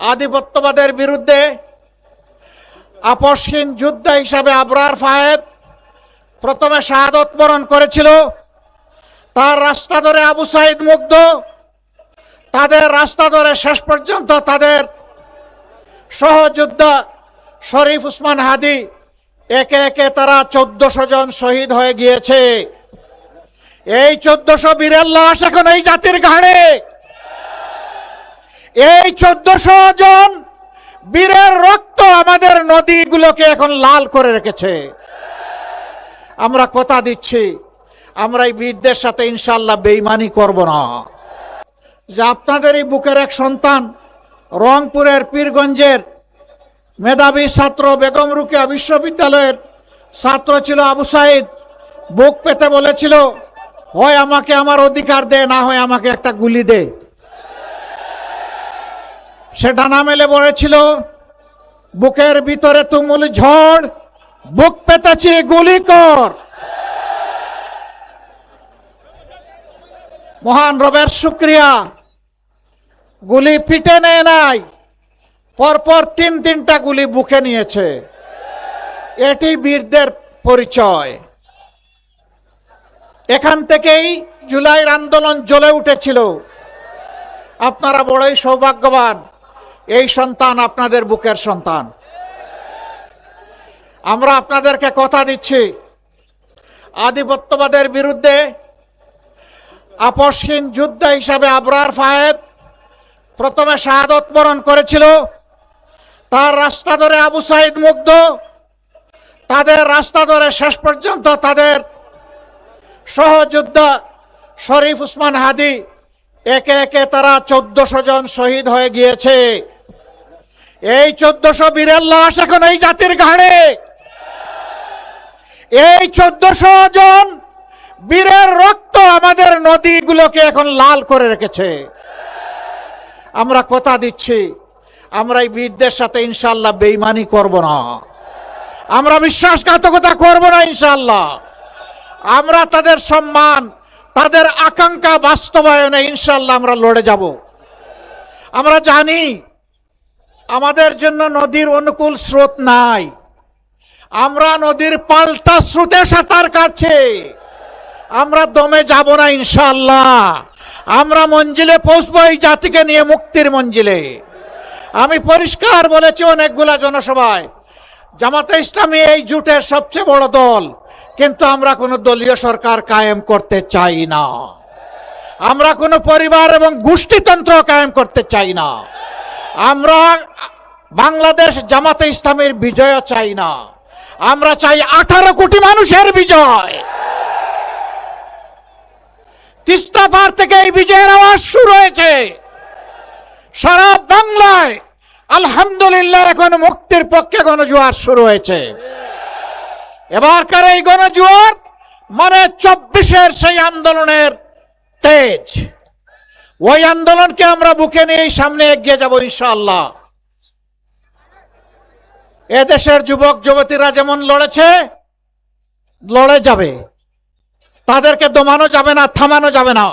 আধিপত্যবাদের বিরুদ্ধে আপসহীন যুদ্ধ হিসাবে আবরার ফায়েদ প্রথমে শাহাদত বরণ করেছিল। তার রাস্তা ধরে আবু সাইদ মুগ্ধ। তাদের রাস্তা ধরে শেষ পর্যন্ত তাদের সহযোদ্ধা শরীফ উসমান হাদি একে একে তারা চোদ্দশো জন শহীদ হয়ে গিয়েছে। এই চোদ্দশো বীরের লাশ এখন এই জাতির ঘাড়ে। এই চোদ্দশো জন বীরের রক্ত আমাদের নদীগুলোকে এখন লাল করে রেখেছে। আমরা কথা দিচ্ছি, আমরা এই বীরদের সাথে ইনশাল্লাহ বেইমানি করব না। যে আপনাদের এই বুকের এক সন্তান রংপুরের পীরগঞ্জের মেধাবী ছাত্র বেগম রুকিয়া বিশ্ববিদ্যালয়ের ছাত্র ছিল আবু সাইদ, বুক পেতে বলেছিল, হয় আমাকে আমার অধিকার দে, না হয় আমাকে একটা গুলি দে। সে ডানা মেলে বলেছিল, বুকের ভিতরে তুমুল ঝড়, বুক পেতেছি গুলি কর। মহান রবের শুক্রিয়া। গুলি পিটে নেয় নাই, পরপর তিন তিনটা গুলি বুকে নিয়েছে। এটি বীরদের পরিচয়। এখান থেকেই জুলাইয়ের আন্দোলন জ্বলে উঠেছিল। আপনারা বড়ই সৌভাগ্যবান। এই সন্তান আপনাদের বুকের সন্তান। আমরা আপনাদেরকে কথা দিচ্ছি, আধিপত্যবাদের বিরুদ্ধে আপসহীন যুদ্ধ হিসাবে আবরার ফায়েদ প্রথমে শাহাদত বরণ করেছিল, তার রাস্তা ধরে আবু সাইদ মুগ্ধ, তাদের রাস্তা ধরে শেষ পর্যন্ত তাদের সহযোদ্ধা শরীফ উসমান হাদি, একে একে তারা চোদ্দশো জন শহীদ হয়ে গিয়েছে। এই চোদ্দশো বীরের লাশ এখন এই জাতির ঘাড়ে। এই চোদ্দশো জন বীরের রক্ত আমাদের নদীগুলোকে এখন লাল করে রেখেছে। আমরা কথা দিচ্ছি, আমরা এই বীরদের সাথে ইনশাল্লাহ বেইমানি করব না। আমরা বিশ্বাসঘাতকতা করব না ইনশাল্লাহ আমরা তাদের সম্মান, তাদের আকাঙ্ক্ষা বাস্তবায়নে ইনশাল্লাহ আমরা লড়ে যাব। আমরা জানি আমাদের জন্য নদীর অনুকূল স্রোত নাই। আমরা নদীর পাল্টা স্রোতে সাঁতার কাটছে। আমরা দমে যাব না ইনশাল্লাহ আমরা মঞ্জিলে পৌঁছবো, এই জাতিকে নিয়ে মুক্তির মঞ্জিলে। আমি পরিষ্কার বলেছি অনেকগুলা জনসভায়, জামাতে ইসলামী এই জুটের সবচেয়ে বড় দল, কিন্তু আমরা কোনো দলীয় সরকার কায়েম করতে চাই না। আমরা কোনো পরিবার এবং গোষ্ঠীতন্ত্র কায়েম করতে চাই না। আমরা বাংলাদেশ জামাতে ইসলামের বিজয় চাই না। আমরা চাই আঠারো কোটি মানুষের বিজয়। তিস্তা পার থেকে এই বিজয়ের আওয়াজ শুরু হয়েছে। সারা বাংলায় আলহামদুলিল্লাহ এখন মুক্তির পক্ষে গণজোয়ার শুরু হয়েছে। এবারকার এই গণজোয়ার মানে চব্বিশের সেই আন্দোলনের তেজ। ওই আন্দোলনকে আমরা বুকে নিয়ে সামনে এগিয়ে যাব ইনশাআল্লাহ। এদেশের যুবক, যুবতীরা যেমন লড়েছে, লড়ে যাবে। তাদেরকে দমানো যাবে না, থামানো যাবে না।